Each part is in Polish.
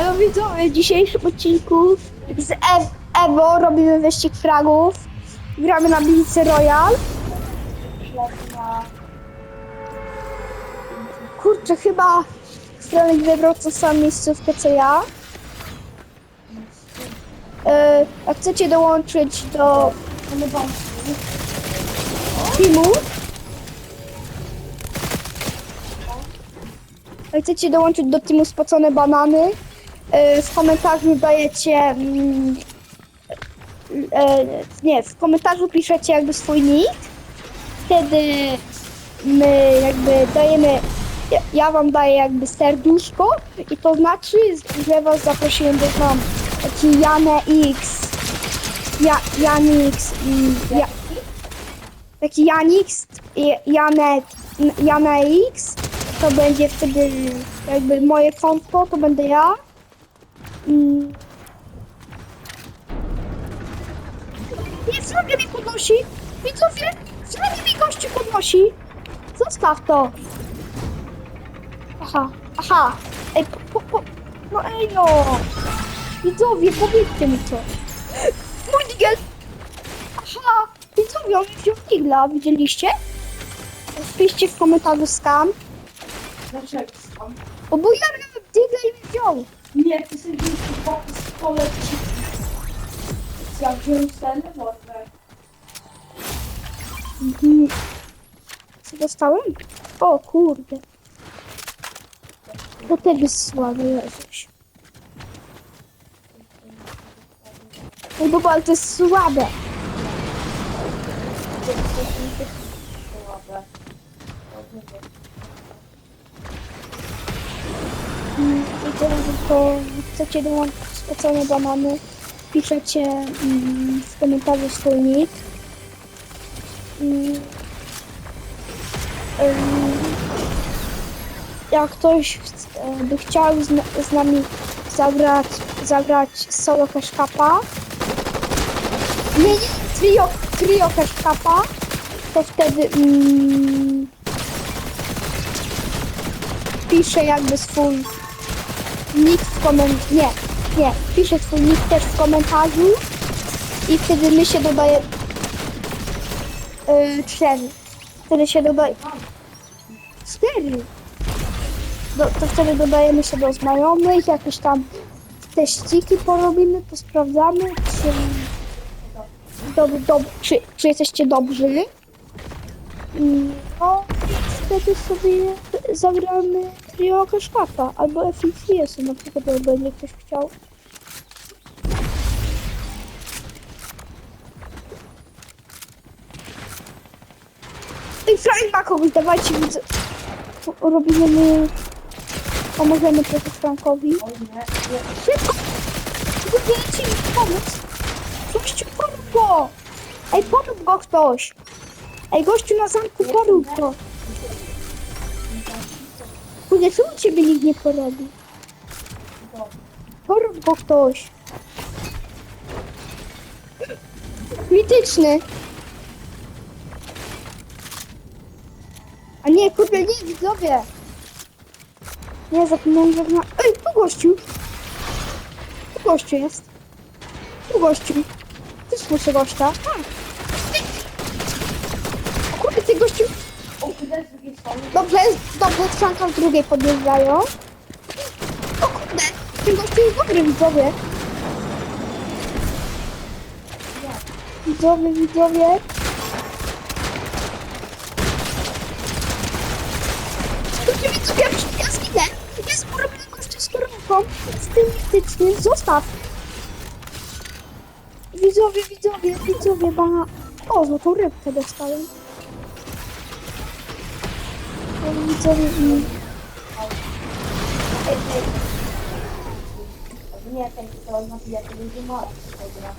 Elo widzowie, w dzisiejszym odcinku z Ew Ewo robimy wyścig fragów. Gramy na Blitzy Royal. Kurczę, chyba Stronik wybrał tą samą miejscówkę co ja. E, jak chcecie dołączyć do teamu, jak chcecie dołączyć do teamu Spocone Banany, e, w komentarzu dajecie mm, e, nie, w komentarzu piszecie jakby swój nick, wtedy my jakby dajemy ja, wam daję jakby serduszko i to znaczy, że was zaprosiłem do tam taki Janę X. Ja, Janix ja, taki Janix Janet Jana X. To będzie wtedy jakby moje konto, to będę ja. Nie, flagę mi podnosi. Widzowie, flagę mi gościu podnosi. Zostaw to. Aha, aha. Ej, po, po, po. No ej no. Widzowie, powiedzcie mi co. Mój digel. Aha, widzowie, on wziął digla, widzieliście? Wpiszcie w komentarzu skam. Dlaczego sam? O, bo ja miałem digla i mi wziął. Nie, ty sobie wziąłeś popis poleci. Ja wziąłem ten worek. Mhm. Co dostałem? O kurde. To też jest słabe, Jezuś. Ej, Bobo, ale to jest słabe. Mm, to chcecie dołączyć specjalne banany, piszecie mm, w komentarzu swój nick. Mm, jak ktoś chce- by chciał z, z nami zagrać, zagrać solo cash cupa, nie, nie, trio, trio cash cupa, to wtedy mm, pisze jakby swój nick w komentarzu, nie, nie, pisze swój nick też w komentarzu i wtedy my się dodaje yy, cztery, wtedy się dodaje cztery, do, to wtedy dodajemy się do znajomych, jakieś tam teściki porobimy, to sprawdzamy, czy, czy, czy jesteście dobrzy. Mm, No wtedy sobie zagramy trio kaszkapa albo FX na przykład, jak będzie ktoś chciał. Ej, Frank ma kogoś, dawajcie widzę. Robimy my... Pomożemy trochę Frankowi. Szybko! Wybiecie mi pomóc! Gościu, porób go! Ej, porób go ktoś! Ej, gościu na zamku, porób go! Kurde, czemu ciebie nikt nie porobi? Porób go ktoś! Mityczny! A nie, kurde, nie, widzowie! Nie, zapomniałem, że ma... Ej, tu gościu! Tu gościu jest. Tu gościu. Ty słyszę gościa. O kurde, ty gościu. Dobrze, dobrze, Franka w drugiej podjeżdżają. O kurde, ten gościu jest dobry, widzowie. Widzowie, widzowie. Kurde, widzowie, ja zginę. Jest problem gościu z kierunką. Z tym mitycznym. Zostaw. Widzowie, widzowie, widzowie, bana. O, złotą rybkę dostałem. Widzowie. Nie, to.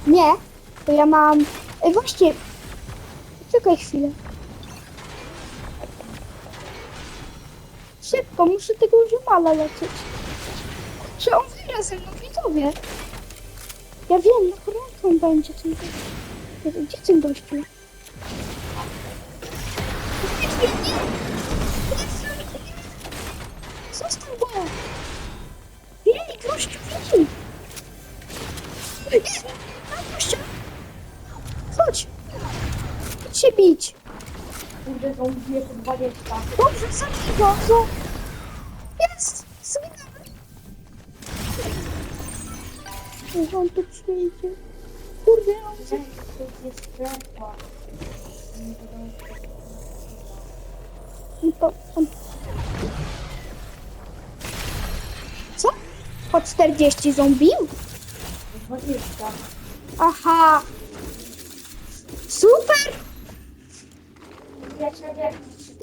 Nie, ja mam. Ej, właśnie. Czekaj chwilę. Szybko, muszę tego ziomala lecieć. Czy on wygra ze mną, widzowie? Ja wiem, na koronkę on będzie. Ten... Gdzie ten gościu? Nie, nie, nie. Zostaw go! Bieg! gościu, widzi. Jest! Gościa! Chodź! Chodź się bić. Kurde, są dwie po 20. Dobrze, zabij go! No. Jest! Zginąłem! Niech on tu przyjdzie. Kurde, on to jest strefa. Co? Po 40 zombie? 20. Aha! Super!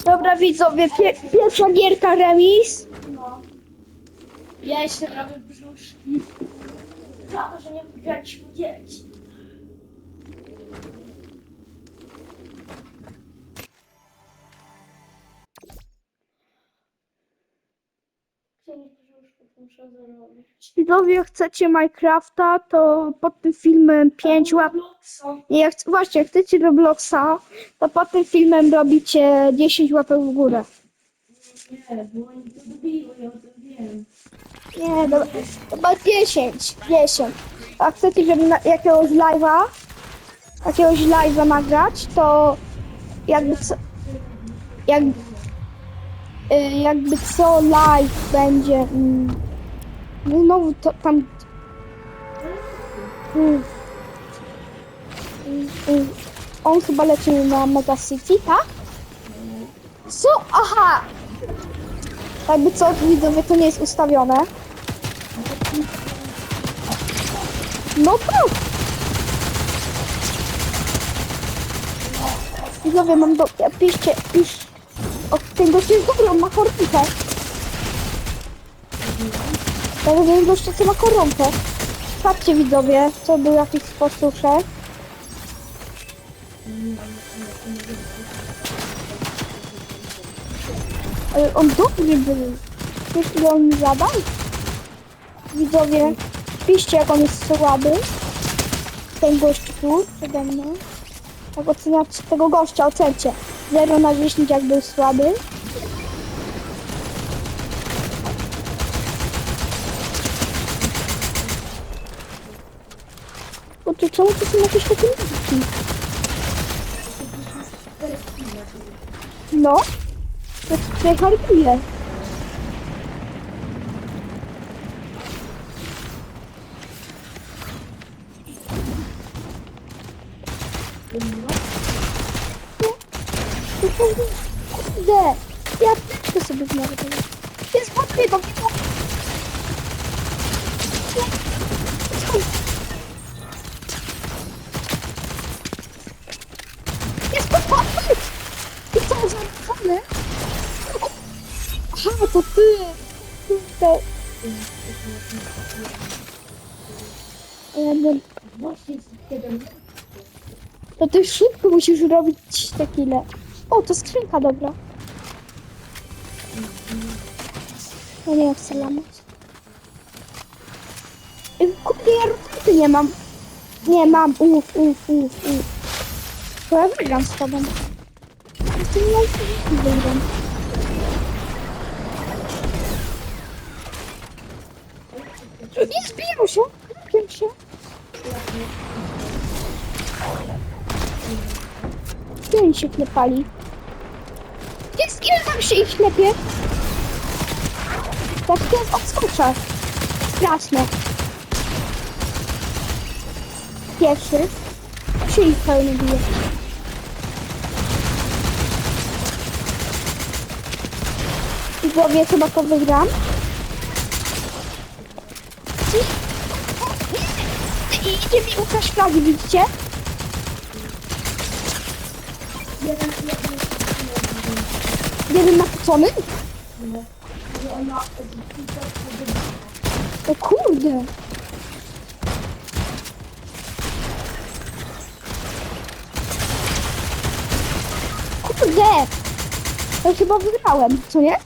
Dobra widzowie, pie pierwsza gierka remis. No. Ja jeszcze robię brzuszki. Za to, że nie wygraliśmy dzieci. Muszę zrobić. Widzowie, chcecie Minecrafta, to pod tym filmem 5 łap... Robloxa. Nie, jak, właśnie, jak chcecie Robloxa, to pod tym filmem robicie 10 łapek w górę. Nie, bo oni to lubiły, ja o tym wiem. Nie, dobra, chyba 10, 10. A chcecie, żeby na jakiegoś live'a, jakiegoś live'a nagrać, to jakby co, jak, y, jakby co live będzie, mm, znowu to tam, on chyba leci na Mega City, tak? Co? Aha! Jakby co, widzowie, to nie jest ustawione. No tak. Widzowie, mam do... Piszcie, pisz... O, ten gość jest dobry, on ma koronkę. Ja wiem gościa, co ma koronkę. Patrzcie, widzowie, co był jakiś posłuszek. Ale on dobry był. Wiesz, ile on mi zadał? Widzowie, piszcie, jak on jest słaby. Ten gość tu, przede mną. Jak oceniacie tego gościa, ocencie. 0 na 10, jak był słaby. Kurczę, czemu to są jakieś takie liki? No. To tutaj harpuje. Kurde! Ja też sobie znajdę. Jest pod niego, Jest To ty szybko musisz robić te kile. O, to skrzynka dobra. Ja nie chcę lamać. Kurde, ja rotaty nie mam. Nie mam, uf, uf, uf, uf. To ja wygram z tobą. Z tym lajkiem wygram. Nie zbiją się, klepią się. Gdzie oni się klepali? Jest, ile tam się ich klepie? Tak to jest odskocza. Straszne. Pierwszy. Się ich pełny bije. I głowie chyba to wygram. I idzie mi Łukasz flagi, widzicie? Jeden, jeden, Jeden. Że ona O kurde. Kurde. Ja chyba wygrałem, co nie?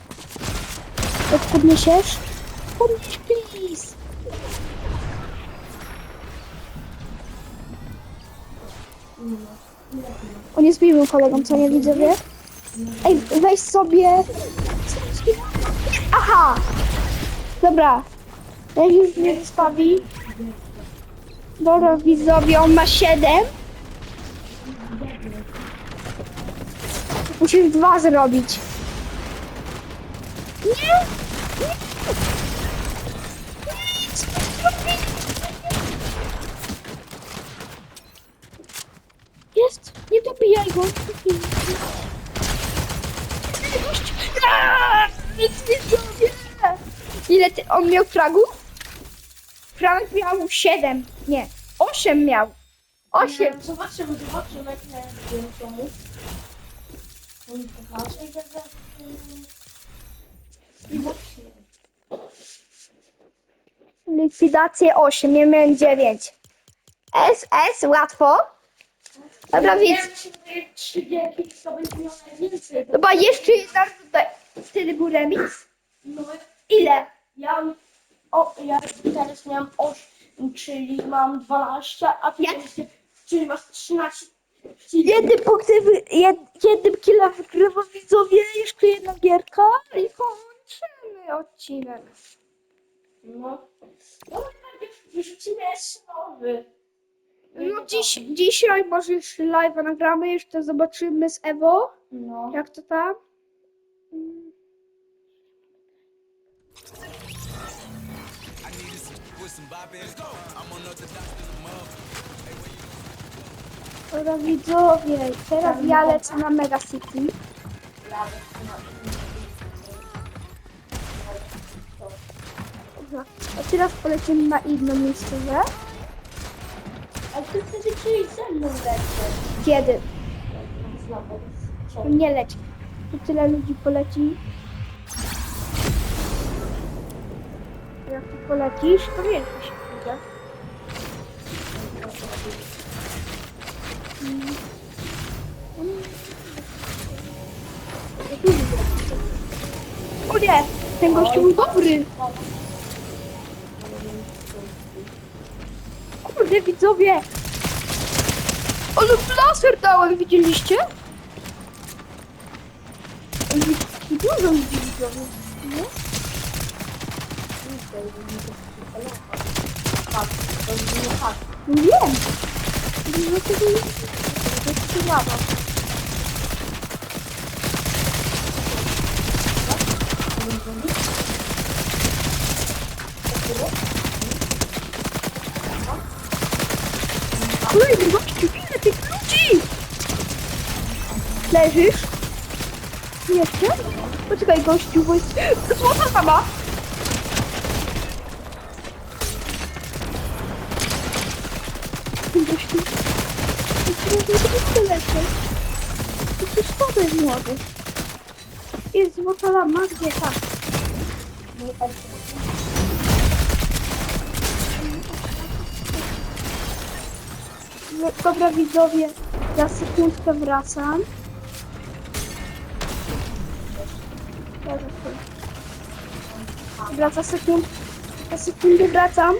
Jak podniesiesz? Podnieś, please. On jest miłym kolegą, co nie widzowie? Ej, weź sobie... Aha! Dobra, Jak już mnie zostawi. Dobra, widzowie, on ma 7. Musisz dwa zrobić. Nie! Nie! Jest! Nie dobijaj go! Dobijaj go. Nic nie zrobię! Ile ty, on miał fragów? Franek miał 7. Nie, 8 miał. 8. Zobaczymy, zobaczymy, jak na domu. Zobaczę, jak za... I Likwidację 8, ja miałem 9. S, S, łatwo. Dobra, więc trzy wielkie to będzie miał najwięcej. chyba jeszcze jedna tutaj. Wtedy był remis. No, Ile? ja, o, ja teraz miałam 8, czyli mam 12, a ty Ja- jeszcze, czyli masz 13. Jednym punktem, jed, jednym killem wygrywa widzowie. Jeszcze jedna gierka i kończymy odcinek. No. No, najpierw wyrzucimy jeszcze nowy. No dziś, dzisiaj może jeszcze live'a nagramy, jeszcze zobaczymy z Ewo, No. jak to tam. Dobra widzowie, teraz ja lecę na Mega City. Dobra, a teraz polecimy na inne miejscowe. A ty wtedy czyli ze mną lecisz. Kiedy? Znowu. Nie leć. Tu tyle ludzi poleci. Jak tu polecisz, to wiesz, że się pójdzie. Mm. O nie! Ten gościu był dobry! Kurde, widzowie! Ale laser dałem, widzieliście? Dużo ludzi widzowie. Nie? Tak, to jest nie tak. No wiem. No tego nie To jest Kolejny gościu, ile tych ludzi! Leżysz? Jeszcze? Poczekaj gościu, bo jest... Złota sama! Gościu... Nie lecę. To jest młody. Jest złota lama, gdzie tak? Nie Dobra widzowie, za sekundkę wracam. Dobra, za sekund, za sekundę wracam.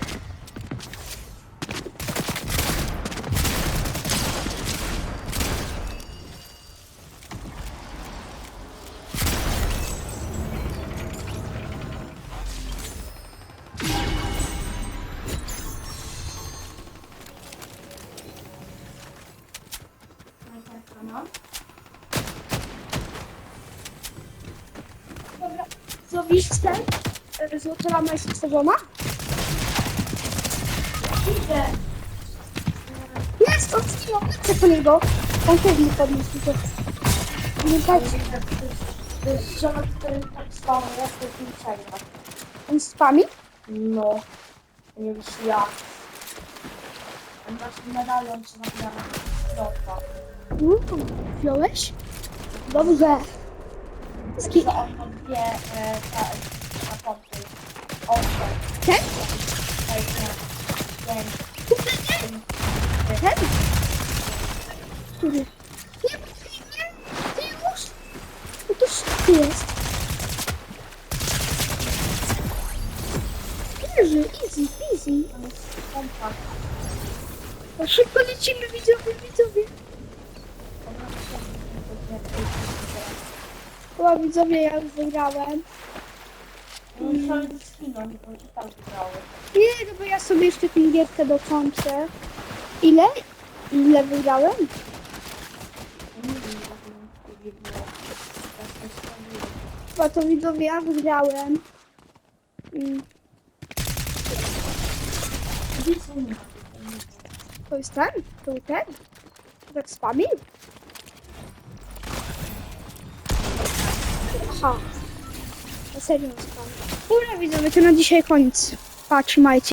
Zrobisz ten? e, Złota lama jest wstawiona? Idę. Jest, zginął, lecę po niego. On też mi podniósł to. Nie dajcie. To jest żona, który tak stał, jak to jest. On spami? No. Nie wiesz ja. On masz medalion, co nagrana. Dobra. Mm, wziąłeś? Dobrze. Ski- Że on ma dwie e, ta, ta pompy. Osiem. Ten? Sześć, pięć. Ten? Który? Nie, nie, ty już. No to szybko jest. Leży, easy, easy. To jest pompa. No szybko lecimy, widzowie, widzowie. Ona się nie Chyba widzowie, ja już wygrałem. Skina, nie no bo ja sobie jeszcze tę gierkę dokończę. Ile? Ile wygrałem? Chyba to widzowie, ja wygrałem. Mm? To jest ten? To ten? Tak spamił? Na serio. Dobra widzowie, to na dzisiaj koniec. Pa, trzymajcie.